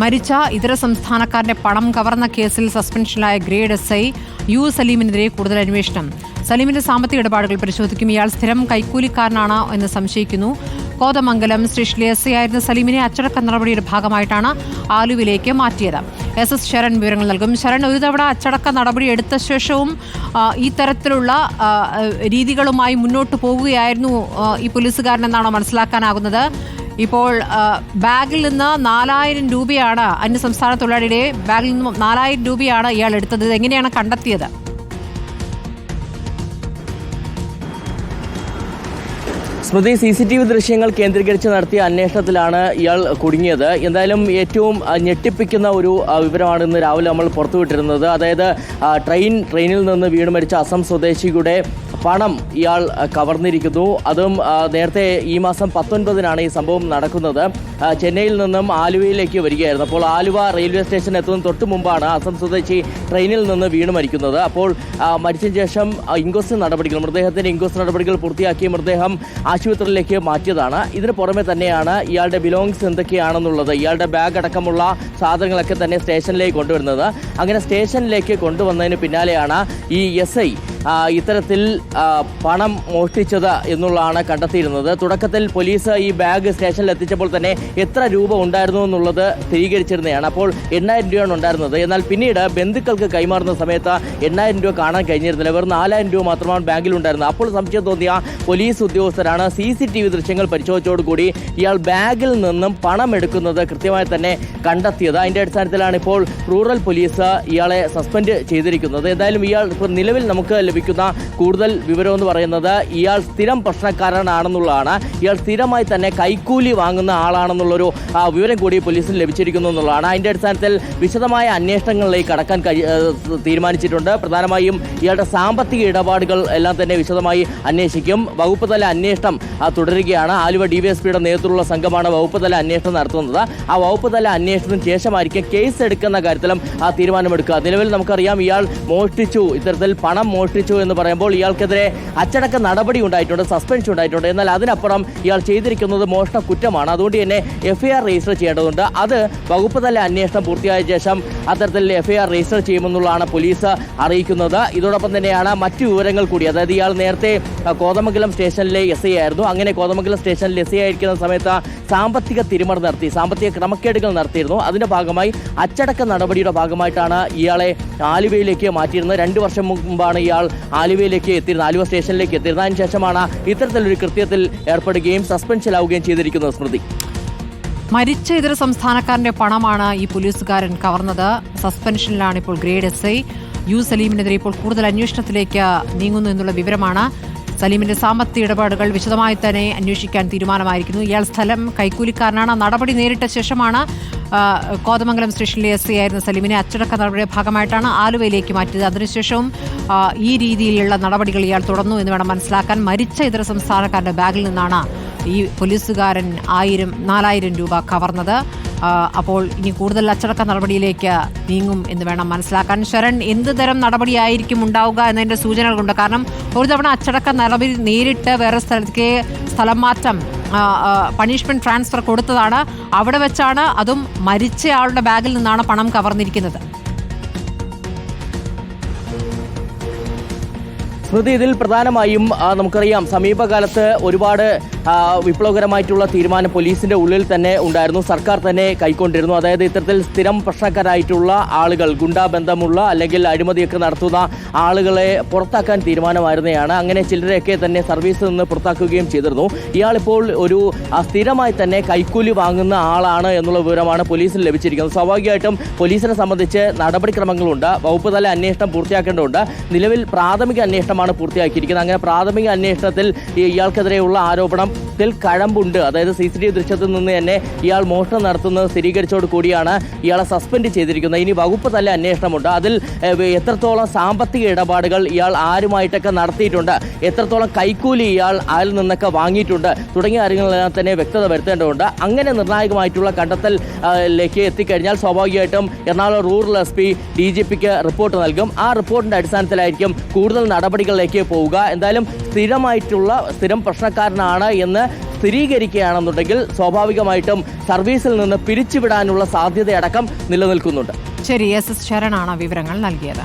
മരിച്ച ഇതര സംസ്ഥാനക്കാരന്റെ പണം കവർന്ന കേസിൽ സസ്പെൻഷനിലായ ഗ്രേഡ് എസ് ഐ യു സലീമിനെതിരെ കൂടുതൽ അന്വേഷണം. സലീമിന്റെ സാമ്പത്തിക ഇടപാടുകൾ പരിശോധിക്കും. ഇയാൾ സ്ഥിരം കൈക്കൂലിക്കാരനാണ് എന്ന് സംശയിക്കുന്നു. കോതമംഗലം സ്റ്റേഷനിലെ എസ് ഐ ആയിരുന്ന സലീമിനെ അച്ചടക്ക നടപടിയുടെ ഭാഗമായിട്ടാണ് ആലുവിലേക്ക് മാറ്റിയത്. എസ് എസ് ശരൺ വിവരങ്ങൾ നൽകും. ശരൺ ഒരു തവണ അച്ചടക്ക നടപടി എടുത്ത ശേഷവും ഈ തരത്തിലുള്ള രീതികളുമായി മുന്നോട്ട് പോവുകയായിരുന്നു ഈ പോലീസുകാരനെന്നാണോ മനസ്സിലാക്കാനാകുന്നത്? ഇപ്പോൾ ബാഗിൽ നിന്ന് നാലായിരം രൂപയാണ് അന്യസംസ്ഥാന തൊഴിലാളിയുടെ ബാഗിൽ നിന്ന് നാലായിരം രൂപയാണ് ഇയാൾ എടുത്തത്. എങ്ങനെയാണ് കണ്ടെത്തിയത്? സ്മൃതി സി സി ടി വി ദൃശ്യങ്ങൾ കേന്ദ്രീകരിച്ച് നടത്തിയ അന്വേഷണത്തിലാണ് ഇയാൾ കുടുങ്ങിയത്. എന്തായാലും ഏറ്റവും ഞെട്ടിപ്പിക്കുന്ന ഒരു വിവരമാണ് ഇന്ന് രാവിലെ നമ്മൾ പുറത്തുവിട്ടിരുന്നത്. അതായത് ട്രെയിൻ ട്രെയിനിൽ നിന്ന് വീണ് മരിച്ച അസം സ്വദേശിയുടെ പണം ഇയാൾ കവർന്നിരിക്കുന്നു. അതും നേരത്തെ ഈ മാസം പത്തൊൻപതിനാണ് ഈ സംഭവം നടക്കുന്നത്. ചെന്നൈയിൽ നിന്നും ആലുവയിലേക്ക് വരികയായിരുന്നു. അപ്പോൾ ആലുവ റെയിൽവേ സ്റ്റേഷൻ എത്തുന്ന തൊട്ട് മുമ്പാണ് അസം സ്വദേശി ട്രെയിനിൽ നിന്ന് വീണ് മരിക്കുന്നത്. അപ്പോൾ മരിച്ച ശേഷം ഇൻക്വസ്റ്റ് നടപടികൾ മൃതദേഹത്തിന്റെ ഇൻക്വസ്റ്റ് നടപടികൾ പൂർത്തിയാക്കി മൃതദേഹം ആശുപത്രിയിലേക്ക് മാറ്റിയതാണ്. ഇതിന് പുറമെ തന്നെയാണ് ഇയാളുടെ ബിലോങ്സ് എന്തൊക്കെയാണെന്നുള്ളത് ഇയാളുടെ ബാഗ് അടക്കമുള്ള സാധനങ്ങളൊക്കെ തന്നെ സ്റ്റേഷനിലേക്ക് കൊണ്ടുവരുന്നത്. അങ്ങനെ സ്റ്റേഷനിലേക്ക് കൊണ്ടുവന്നതിന് പിന്നാലെയാണ് ഈ എസ് ഐ ഇത്തരത്തിൽ പണം മോഷ്ടിച്ചത് എന്നുള്ളതാണ് കണ്ടെത്തിയിരുന്നത്. തുടക്കത്തിൽ പോലീസ് ഈ ബാഗ് സ്റ്റേഷനിൽ എത്തിച്ചപ്പോൾ തന്നെ എത്ര രൂപ ഉണ്ടായിരുന്നു എന്നുള്ളത് സ്ഥിരീകരിച്ചിരുന്നതാണ്. അപ്പോൾ എണ്ണായിരം രൂപയാണ് ഉണ്ടായിരുന്നത്. എന്നാൽ പിന്നീട് ബന്ധുക്കൾക്ക് കൈമാറുന്ന സമയത്ത് എണ്ണായിരം രൂപ കാണാൻ കഴിഞ്ഞിരുന്നില്ല. വെറും നാലായിരം രൂപ മാത്രമാണ് ബാഗിൽ ഉണ്ടായിരുന്നത്. അപ്പോൾ സംശയം തോന്നിയ പോലീസ് ഉദ്യോഗസ്ഥരാണ് സി സി ടി വി ദൃശ്യങ്ങൾ പരിശോധിച്ചതോടുകൂടി ഇയാൾ ബാഗിൽ നിന്നും പണം എടുക്കുന്നത് കൃത്യമായി തന്നെ കണ്ടെത്തിയത്. അതിന്റെ അടിസ്ഥാനത്തിലാണ് ഇപ്പോൾ റൂറൽ പോലീസ് ഇയാളെ സസ്പെൻഡ് ചെയ്തിരിക്കുന്നത്. എന്തായാലും ഇയാൾ നിലവിൽ നമുക്ക് ലഭിക്കുന്ന കൂടുതൽ വിവരം എന്ന് പറയുന്നത് ഇയാൾ സ്ഥിരം പ്രശ്നക്കാരനാണെന്നുള്ളതാണ്. ഇയാൾ സ്ഥിരമായി തന്നെ കൈക്കൂലി വാങ്ങുന്ന ആളാണെന്നുള്ളൊരു വിവരം കൂടി പോലീസിന് ലഭിച്ചിരിക്കുന്നു എന്നുള്ളതാണ്. അതിന്റെ അടിസ്ഥാനത്തിൽ വിശദമായ അന്വേഷണങ്ങളിലേക്ക് കടക്കാൻ തീരുമാനിച്ചിട്ടുണ്ട്. പ്രധാനമായും ഇയാളുടെ സാമ്പത്തിക ഇടപാടുകൾ എല്ലാം തന്നെ വിശദമായി അന്വേഷിക്കും. വകുപ്പ് തല അന്വേഷണം തുടരുകയാണ്. ആലുവ ഡിവൈഎസ്പിയുടെ നേതൃത്വത്തിലുള്ള സംഘമാണ് വകുപ്പ് തല അന്വേഷണം നടത്തുന്നത്. ആ വകുപ്പ് തല അന്വേഷണത്തിന് ശേഷമായിരിക്കും കേസ് എടുക്കുന്ന കാര്യത്തിലും ആ തീരുമാനമെടുക്കുക. നിലവിൽ നമുക്കറിയാം ഇയാൾ മോഷ്ടിച്ചു. ഇത്തരത്തിൽ പണം മോഷ്ടിച്ചു എന്ന് പറയുമ്പോൾ ഇയാൾക്കെതിരെ അച്ചടക്ക നടപടി ഉണ്ടായിട്ടുണ്ട് സസ്പെൻഷൻ ഉണ്ടായിട്ടുണ്ട്. എന്നാൽ അതിനപ്പുറം ഇയാൾ ചെയ്തിരിക്കുന്നത് മോഷണ കുറ്റമാണ്. അതുകൊണ്ട് തന്നെ എഫ്ഐആർ രജിസ്റ്റർ ചെയ്യേണ്ടതുണ്ട്. അത് വകുപ്പ് തല അന്വേഷണം പൂർത്തിയായ ശേഷം അത്തരത്തിൽ എഫ്ഐആർ രജിസ്റ്റർ ചെയ്യുമെന്നുള്ളതാണ് പോലീസ് അറിയിക്കുന്നത്. ഇതോടൊപ്പം തന്നെയാണ് മറ്റു വിവരങ്ങൾ കൂടി. അതായത് ഇയാൾ നേരത്തെ കോതമംഗലം സ്റ്റേഷനിലെ എസ് ഐ ആയിരുന്നു. അങ്ങനെ കോതമംഗലം സ്റ്റേഷനിൽ എസ് ഐ ആയിരിക്കുന്ന സമയത്ത് സാമ്പത്തിക തിരിമറി നടത്തി സാമ്പത്തിക ക്രമക്കേടുകൾ നടത്തിയിരുന്നു. അതിന്റെ ഭാഗമായി അച്ചടക്ക നടപടിയുടെ ഭാഗമായിട്ടാണ് ഇയാളെ ആലുവയിലേക്ക് മാറ്റിയിരുന്നത്. രണ്ട് വർഷം മുമ്പാണ് ഇയാൾ ആലുവയിലേക്ക് എത്തിയിരുന്നത്. ആലുവ സ്റ്റേഷനിലേക്ക് എത്തിയതിനു ശേഷമാണ് ഇത്തരത്തിലൊരു കൃത്യത്തിൽ ഏർപ്പെടുകയും സസ്പെൻഷനാവുകയും ചെയ്തിരിക്കുന്നത് സ്മൃതി. മരിച്ച ഇതര സംസ്ഥാനക്കാരന്റെ പണമാണ് ഈ പോലീസുകാരൻ കവർന്നത്. സസ്പെൻഷനിലാണ് ഇപ്പോൾ ഗ്രേഡ് എസ് ഐ. യു സലീമിനെതിരെ ഇപ്പോൾ കൂടുതൽ അന്വേഷണത്തിലേക്ക് നീങ്ങുന്നു എന്നുള്ള വിവരമാണ്. സലീമിന്റെ സാമ്പത്തിക ഇടപാടുകൾ വിശദമായി തന്നെ അന്വേഷിക്കാൻ തീരുമാനമായിരിക്കുന്നു. ഇയാൾ സ്ഥലം കൈക്കൂലിക്കാരനാണ്. നടപടി നേരിട്ട ശേഷമാണ് കോതമംഗലം സ്റ്റേഷനിലെ എസ് ഐ ആയിരുന്ന സലീമിനെ അച്ചടക്ക നടപടിയുടെ ഭാഗമായിട്ടാണ് ആലുവയിലേക്ക് മാറ്റിയത്. അതിനുശേഷവും ഈ രീതിയിലുള്ള നടപടികൾ ഇയാൾ തുടർന്നു എന്ന് വേണം മനസ്സിലാക്കാൻ. മരിച്ച ഇതര സംസ്ഥാനക്കാരുടെ ബാഗിൽ നിന്നാണ് ഈ പോലീസുകാരൻ ആയിരം നാലായിരം രൂപ കവർന്നത്. അപ്പോൾ ഇനി കൂടുതൽ അച്ചടക്ക നടപടിയിലേക്ക് നീങ്ങും എന്ന് വേണം മനസ്സിലാക്കാൻ. ശരൺ എന്ത് തരം നടപടിയായിരിക്കും ഉണ്ടാവുക എന്നതിന്റെ സൂചനകളുണ്ട്. കാരണം ഒരു തവണ അച്ചടക്ക നടപടി നേരിട്ട് വേറെ സ്ഥലത്തേക്ക് സ്ഥലം മാറ്റം പണിഷ്മെന്റ് ട്രാൻസ്ഫർ കൊടുത്തതാണ്. അവിടെ വെച്ചാണ് അതും മരിച്ചയാളുടെ ബാഗിൽ നിന്നാണ് പണം കവർന്നിരിക്കുന്നത്. സ്മൃതി ഇതിൽ പ്രധാനമായും നമുക്കറിയാം സമീപകാലത്ത് ഒരുപാട് വിപ്ലവകരമായിട്ടുള്ള തീരുമാനം പോലീസിന്റെ ഉള്ളിൽ തന്നെ ഉണ്ടായിരുന്നു സർക്കാർ തന്നെ കൈക്കൊണ്ടിരുന്നു. അതായത് ഇത്തരത്തിൽ സ്ഥിരം പ്രശ്നക്കാരായിട്ടുള്ള ആളുകൾ ഗുണ്ടാ ബന്ധമുള്ള അല്ലെങ്കിൽ അഴിമതിയൊക്കെ നടത്തുന്ന ആളുകളെ പുറത്താക്കാൻ തീരുമാനമായിരുന്നതാണ്. അങ്ങനെ ചിലരെയൊക്കെ തന്നെ സർവീസിൽ നിന്ന് പുറത്താക്കുകയും ചെയ്തിരുന്നു. ഇയാളിപ്പോൾ ഒരു സ്ഥിരമായി തന്നെ കൈക്കൂലി വാങ്ങുന്ന ആളാണ് എന്നുള്ള വിവരമാണ് പോലീസിന് ലഭിച്ചിരിക്കുന്നത്. സ്വാഭാവികമായിട്ടും പോലീസിനെ സംബന്ധിച്ച് നടപടിക്രമങ്ങളുണ്ട് വകുപ്പ് തല അന്വേഷണം പൂർത്തിയാക്കേണ്ടതുണ്ട്. നിലവിൽ പ്രാഥമിക അന്വേഷണമാണ് പൂർത്തിയാക്കിയിരിക്കുന്നത്. അങ്ങനെ പ്രാഥമിക അന്വേഷണത്തിൽ ഇയാൾക്കെതിരെയുള്ള ആരോപണത്തിൽ കഴമ്പുണ്ട്. അതായത് സി സി ടി വി ദൃശ്യത്തിൽ നിന്ന് തന്നെ ഇയാൾ മോഷണം നടത്തുന്നത് സ്ഥിരീകരിച്ചോട് കൂടിയാണ് ഇയാളെ സസ്പെൻഡ് ചെയ്തിരിക്കുന്നത്. ഇനി വകുപ്പ് തല അന്വേഷണമുണ്ട്. അതിൽ എത്രത്തോളം സാമ്പത്തിക ഇടപാടുകൾ ഇയാൾ ആരുമായിട്ടൊക്കെ നടത്തിയിട്ടുണ്ട്. എത്രത്തോളം കൈക്കൂലി ഇയാൾ ആരിൽ നിന്നൊക്കെ വാങ്ങിയിട്ടുണ്ട് തുടങ്ങിയ കാര്യങ്ങളെല്ലാം തന്നെ വ്യക്തത വരുത്തേണ്ടതുണ്ട്. അങ്ങനെ നിർണായകമായിട്ടുള്ള കണ്ടെത്തലിലേക്ക് എത്തിക്കഴിഞ്ഞാൽ സ്വാഭാവികമായിട്ടും Ernakulam rural S P D G പിക്ക് റിപ്പോർട്ട് നൽകും. ആ റിപ്പോർട്ടിന്റെ അടിസ്ഥാനത്തിലായിരിക്കും കൂടുതൽ നടപടികളിലേക്ക് പോവുക. എന്തായാലും സ്ഥിരമായിട്ടുള്ള സ്ഥിരം പ്രശ്നക്കാരനാണ് എന്ന് സ്ഥിരീകരിക്കുകയാണെന്നുണ്ടെങ്കിൽ സ്വാഭാവികമായിട്ടും സർവീസിൽ നിന്ന് പിരിച്ചുവിടാനുള്ള സാധ്യതയടക്കം നിലനിൽക്കുന്നുണ്ട്. ശരി എസ്. എസ്. ശരണാണ് വിവരങ്ങൾ നൽകിയത്.